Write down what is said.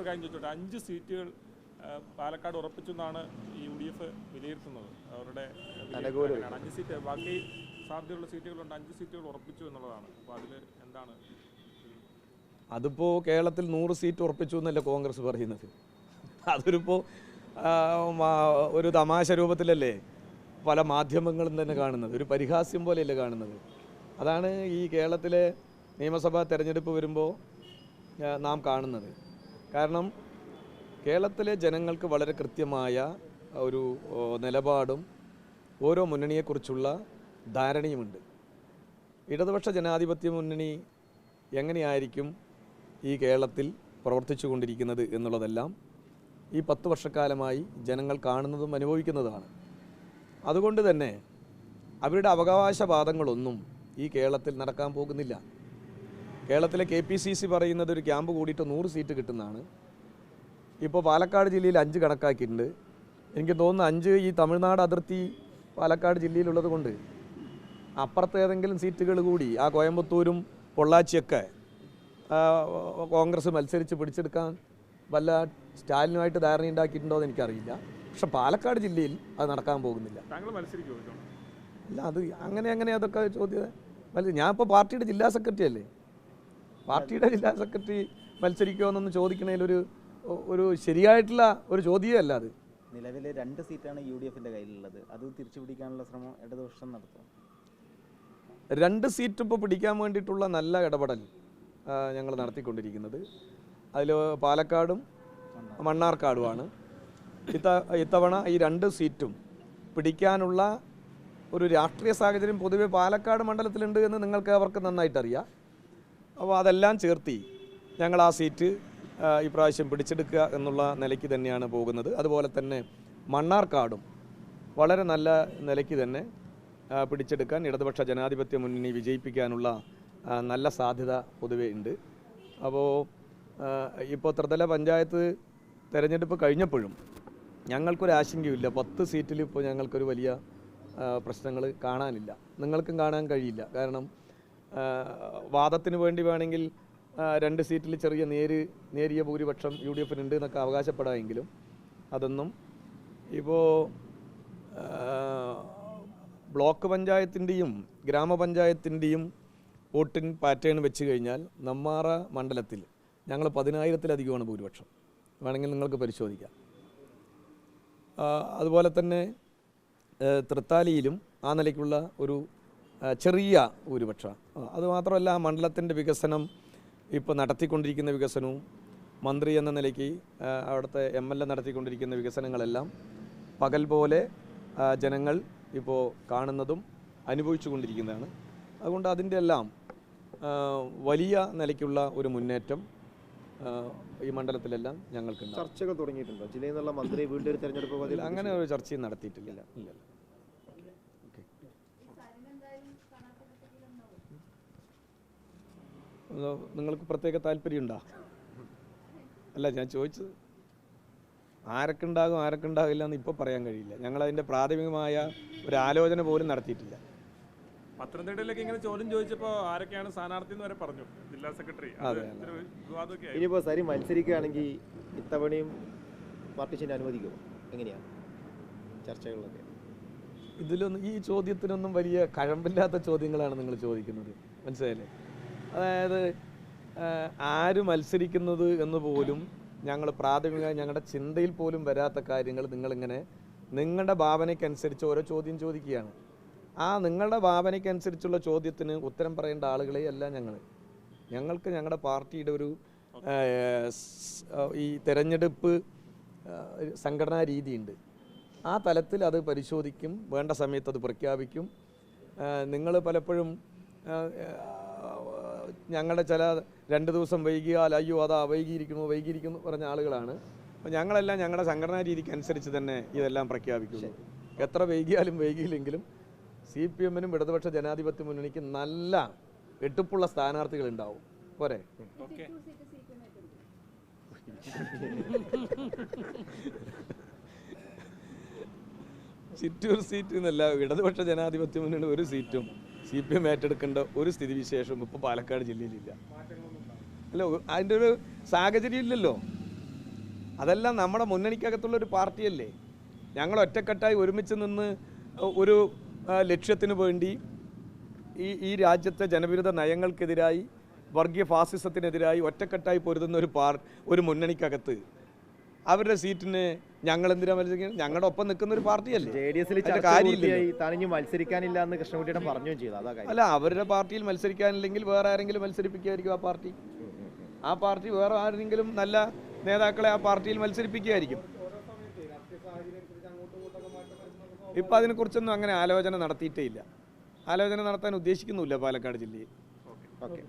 വേറൊരു കാര്യം ചോദിച്ചോട്ടെ? അഞ്ച് സീറ്റുകൾ പാലക്കാട് ഉറപ്പിച്ചു എന്നാണ് യു ഡി എഫ് വിലയിരുത്തുന്നത്. അവരുടെ അഞ്ച് സീറ്റ് ബാക്കി സാധ്യതയുള്ള സീറ്റുകളുണ്ട്. അഞ്ച് സീറ്റുകൾ ഉറപ്പിച്ചു എന്നുള്ളതാണ്. അപ്പോൾ അതിൽ എന്താണ്? അതിപ്പോൾ കേരളത്തിൽ നൂറ് സീറ്റ് ഉറപ്പിച്ചു എന്നല്ലേ കോൺഗ്രസ് പറയുന്നത്? അതൊരിപ്പോൾ ഒരു തമാശ രൂപത്തിലല്ലേ പല മാധ്യമങ്ങളും തന്നെ കാണുന്നത്. ഒരു പരിഹാസ്യം പോലെയല്ലേ കാണുന്നത്. അതാണ് ഈ കേരളത്തിലെ നിയമസഭാ തെരഞ്ഞെടുപ്പ് വരുമ്പോൾ നാം കാണുന്നത്. കാരണം കേരളത്തിലെ ജനങ്ങൾക്ക് വളരെ കൃത്യമായ ഒരു നിലപാടും ഓരോ മുന്നണിയെക്കുറിച്ചുള്ള ധാരണയുമുണ്ട്. ഇടതുപക്ഷ ജനാധിപത്യ മുന്നണി എങ്ങനെയായിരിക്കും ഈ കേരളത്തിൽ പ്രവർത്തിച്ചു കൊണ്ടിരിക്കുന്നത് എന്നുള്ളതെല്ലാം ഈ പത്ത് വർഷക്കാലമായി ജനങ്ങൾ കാണുന്നതും അനുഭവിക്കുന്നതുമാണ് അതുകൊണ്ട് തന്നെ അവരുടെ അവകാശവാദങ്ങളൊന്നും ഈ കേരളത്തിൽ നടക്കാൻ പോകുന്നില്ല. കേരളത്തിലെ കെ പി സി സി പറയുന്നത് ഒരു ക്യാമ്പ് കൂടിയിട്ട് നൂറ് സീറ്റ് കിട്ടുന്നതാണ്. ഇപ്പോൾ പാലക്കാട് ജില്ലയിൽ അഞ്ച് കണക്കാക്കിയിട്ടുണ്ട്. എനിക്ക് തോന്നുന്നു അഞ്ച് ഈ തമിഴ്നാട് അതിർത്തി പാലക്കാട് ജില്ലയിലുള്ളത് കൊണ്ട് അപ്പുറത്ത് ഏതെങ്കിലും സീറ്റുകൾ കൂടി ആ കോയമ്പത്തൂരും പൊള്ളാച്ചിയൊക്കെ കോൺഗ്രസ് മത്സരിച്ച് പിടിച്ചെടുക്കാൻ വല്ല സ്റ്റാലിനുമായിട്ട് ധാരണ ഉണ്ടാക്കിയിട്ടുണ്ടോ എന്ന് എനിക്കറിയില്ല. പക്ഷെ പാലക്കാട് ജില്ലയിൽ അത് നടക്കാൻ പോകുന്നില്ല. അല്ല അത് അങ്ങനെ അങ്ങനെ അതൊക്കെ ചോദ്യം. ഞാൻ ഇപ്പോൾ പാർട്ടിയുടെ ജില്ലാ സെക്രട്ടറി അല്ലേ? പാർട്ടിയുടെ ജില്ലാ സെക്രട്ടറി മത്സരിക്കുമോ എന്നൊന്ന് ചോദിക്കണതിലൊരു ഒരു ശരിയായിട്ടുള്ള ഒരു ചോദ്യമല്ല അത്. നിലവിലെ രണ്ട് സീറ്റാണ് യു ഡി എഫിന്റെ കയ്യിലുള്ളത്. അത് തിരിച്ചു പിടിക്കാനുള്ള ശ്രമം ഇടതുപക്ഷം നടത്തും. രണ്ട് സീറ്റ് ഇപ്പോൾ പിടിക്കാൻ വേണ്ടിയിട്ടുള്ള നല്ല ഇടപെടൽ ഞങ്ങൾ നടത്തിക്കൊണ്ടിരിക്കുന്നത്. അതിൽ പാലക്കാടും മണ്ണാർക്കാടുമാണ്. ഇത്ത ഇത്തവണ ഈ രണ്ട് സീറ്റും പിടിക്കാനുള്ള ഒരു രാഷ്ട്രീയ സാഹചര്യം പൊതുവെ പാലക്കാട് മണ്ഡലത്തിലുണ്ട് എന്ന് നിങ്ങൾക്ക് അവർക്ക് നന്നായിട്ടറിയാം. അപ്പോൾ അതെല്ലാം ചേർത്തി ഞങ്ങൾ ആ സീറ്റ് ഇപ്രാവശ്യം പിടിച്ചെടുക്കുക എന്നുള്ള നിലയ്ക്ക് തന്നെയാണ് പോകുന്നത്. അതുപോലെ തന്നെ മണ്ണാർക്കാടും വളരെ നല്ല നിലയ്ക്ക് തന്നെ പിടിച്ചെടുക്കാൻ ഇടതുപക്ഷ ജനാധിപത്യ മുന്നണി വിജയിപ്പിക്കാനുള്ള നല്ല സാധ്യത പൊതുവെ ഉണ്ട്. അപ്പോൾ ഇപ്പോൾ ത്രിതല പഞ്ചായത്ത് തിരഞ്ഞെടുപ്പ് കഴിഞ്ഞപ്പോഴും ഞങ്ങൾക്കൊരു ആശങ്കയുമില്ല പത്ത് സീറ്റിൽ ഇപ്പോൾ ഞങ്ങൾക്കൊരു വലിയ പ്രശ്നങ്ങൾ കാണാനില്ല. നിങ്ങൾക്കും കാണാൻ കഴിയില്ല. കാരണം വാദത്തിന് വേണ്ടി വേണമെങ്കിൽ രണ്ട് സീറ്റിൽ ചെറിയ നേര് നേരിയ ഭൂരിപക്ഷം യു ഡി എഫിനുണ്ട് എന്നൊക്കെ അവകാശപ്പെടാമെങ്കിലും അതൊന്നും. ഇപ്പോൾ ബ്ലോക്ക് പഞ്ചായത്തിന്റെയും ഗ്രാമപഞ്ചായത്തിന്റെയും വോട്ടിംഗ് പാറ്റേൺ വെച്ച് കഴിഞ്ഞാൽ നമ്മാറ മണ്ഡലത്തിൽ ഞങ്ങൾ പതിനായിരത്തിലധികമാണ് ഭൂരിപക്ഷം. വേണമെങ്കിൽ നിങ്ങൾക്ക് പരിശോധിക്കാം. അതുപോലെ തന്നെ തൃത്താലിയിലും ആ നിലയ്ക്കുള്ള ഒരു ചെറിയ ഭൂരിപക്ഷം. അതുമാത്രമല്ല മണ്ഡലത്തിന്റെ വികസനം ഇപ്പോൾ നടത്തിക്കൊണ്ടിരിക്കുന്ന വികസനവും മന്ത്രി എന്ന നിലയ്ക്ക് അവിടുത്തെ എം എൽ എ നടത്തിക്കൊണ്ടിരിക്കുന്ന വികസനങ്ങളെല്ലാം പകൽ പോലെ ജനങ്ങൾ ഇപ്പോൾ കാണുന്നതും അനുഭവിച്ചു കൊണ്ടിരിക്കുന്നതാണ് അതുകൊണ്ട് അതിന്റെ എല്ലാം വലിയ നിലയ്ക്കുള്ള ഒരു മുന്നേറ്റം ഈ മണ്ഡലത്തിലെല്ലാം ഞങ്ങൾക്ക് ചർച്ചകൾ തുടങ്ങിയിട്ടുണ്ടോ? ജില്ലയിൽ നിന്നുള്ള മന്ത്രി വീണ്ടും തിരഞ്ഞെടുപ്പ് തെരഞ്ഞെടുപ്പ് അങ്ങനെ ഒരു ചർച്ചയും നടത്തിയിട്ടില്ല. ഇല്ല. നിങ്ങൾക്ക് പ്രത്യേക താല്പര്യമുണ്ടോ? അല്ല ഞാൻ ചോദിച്ചത് ആരൊക്കെ ഉണ്ടാകും ആരൊക്കെ ഉണ്ടാകില്ല എന്ന് ഇപ്പോൾ പറയാൻ കഴിയില്ല. ഞങ്ങൾ അതിന്റെ പ്രാഥമികമായ ഒരു ആലോചന പോലും നടത്തിയിട്ടില്ല. പത്തനംതിട്ടയിലേക്ക് ഇങ്ങനെ ചോദ്യം ചോദിച്ചപ്പോൾ ആരൊക്കെയാണ് സ്ഥാനാർത്ഥി എന്ന് വരെ പറഞ്ഞു ജില്ലാ സെക്രട്ടറി. ഇനിയിപ്പോൾ സരി മത്സരിക്കുകയാണെങ്കിൽ ഇത്തവണയും പാർട്ടിഷൻ അനുവദിക്കുമോ? എങ്ങനെയാണ് ചർച്ചകളിലൊക്കെ? ഇതിലൊന്നും ഈ ചോദ്യത്തിനൊന്നും വലിയ കഴമ്പില്ലാത്ത ചോദ്യങ്ങളാണ് നിങ്ങൾ ചോദിക്കുന്നത്. മനസ്സിലായില്ലേ? അതായത് ആര് മത്സരിക്കുന്നത് എന്ന് പോലും ഞങ്ങൾ പ്രാഥമികമായി ഞങ്ങളുടെ ചിന്തയിൽ പോലും വരാത്ത കാര്യങ്ങൾ നിങ്ങളിങ്ങനെ നിങ്ങളുടെ ഭാവനയ്ക്കനുസരിച്ച് ഓരോ ചോദ്യം ചോദിക്കുകയാണ്. ആ നിങ്ങളുടെ ഭാവനയ്ക്കനുസരിച്ചുള്ള ചോദ്യത്തിന് ഉത്തരം പറയേണ്ട ആളുകളെ അല്ല ഞങ്ങൾ ഞങ്ങൾക്ക് ഞങ്ങളുടെ പാർട്ടിയുടെ ഒരു ഈ തെരഞ്ഞെടുപ്പ് സംഘടനാ രീതിയുണ്ട്. ആ തലത്തിൽ അത് പരിശോധിക്കും വേണ്ട സമയത്ത് അത് പ്രഖ്യാപിക്കും. നിങ്ങൾ പലപ്പോഴും ഞങ്ങളുടെ ചില രണ്ട് ദിവസം വൈകിയാൽ അയ്യോ അതാ വൈകിയിരിക്കുന്നു വൈകിയിരിക്കുന്നു പറഞ്ഞ ആളുകളാണ്. അപ്പോൾ ഞങ്ങളെല്ലാം ഞങ്ങളുടെ സംഘടനാ രീതിക്ക് അനുസരിച്ച് തന്നെ ഇതെല്ലാം പ്രഖ്യാപിക്കുന്നു. എത്ര വൈകിയാലും വൈകിയില്ലെങ്കിലും സി പി എമ്മിനും ഇടതുപക്ഷ ജനാധിപത്യ മുന്നണിക്ക് നല്ല വെട്ടുപ്പുള്ള സ്ഥാനാർത്ഥികൾ ഉണ്ടാവും. പോരെ? ഓക്കെ ചിറ്റൂർ സീറ്റ് എന്നല്ല ഇടതുപക്ഷ ജനാധിപത്യ മുന്നണി ഒരു സീറ്റും സി പി എം ഏറ്റെടുക്കേണ്ട ഒരു സ്ഥിതിവിശേഷവും ഇപ്പോൾ പാലക്കാട് ജില്ലയിലില്ല. അല്ല അതിന്റെ ഒരു സാഹചര്യം ഇല്ലല്ലോ. അതെല്ലാം നമ്മുടെ മുന്നണിക്കകത്തുള്ള ഒരു പാർട്ടിയല്ലേ. ഞങ്ങൾ ഒറ്റക്കെട്ടായി ഒരുമിച്ച് നിന്ന് ഒരു ലക്ഷ്യത്തിന് വേണ്ടി ഈ ഈ രാജ്യത്തെ ജനവിരുദ്ധ നയങ്ങൾക്കെതിരായി വർഗീയ ഫാസിസത്തിനെതിരായി ഒറ്റക്കെട്ടായി പൊരുതുന്ന ഒരു പാർ ഒരു മുന്നണിക്കകത്ത് അവരുടെ സീറ്റിന് ഞങ്ങൾ എന്തിനാ മത്സരിക്കുന്നത്? ഞങ്ങളുടെ ഒപ്പം നിൽക്കുന്ന ഒരു പാർട്ടിയല്ലേ. ജെ ഡി എസിൽ. മത്സരിക്കാനില്ല എന്ന് കൃഷ്ണൻകുട്ടിയുടെ പറഞ്ഞു ചെയ്തു. അല്ല അവരുടെ പാർട്ടിയിൽ മത്സരിക്കാനില്ലെങ്കിൽ വേറെ ആരെങ്കിലും മത്സരിപ്പിക്കുമായിരിക്കും ആ പാർട്ടി. ആ പാർട്ടി വേറെ ആരെങ്കിലും നല്ല നേതാക്കളെ ആ പാർട്ടിയിൽ മത്സരിപ്പിക്കുകയായിരിക്കും ഇപ്പം അതിനെക്കുറിച്ചൊന്നും അങ്ങനെ ആലോചന നടത്തിയിട്ടേ ഇല്ല. ആലോചന നടത്താൻ ഉദ്ദേശിക്കുന്നുമില്ല പാലക്കാട് ജില്ലയിൽ. ഓക്കെ.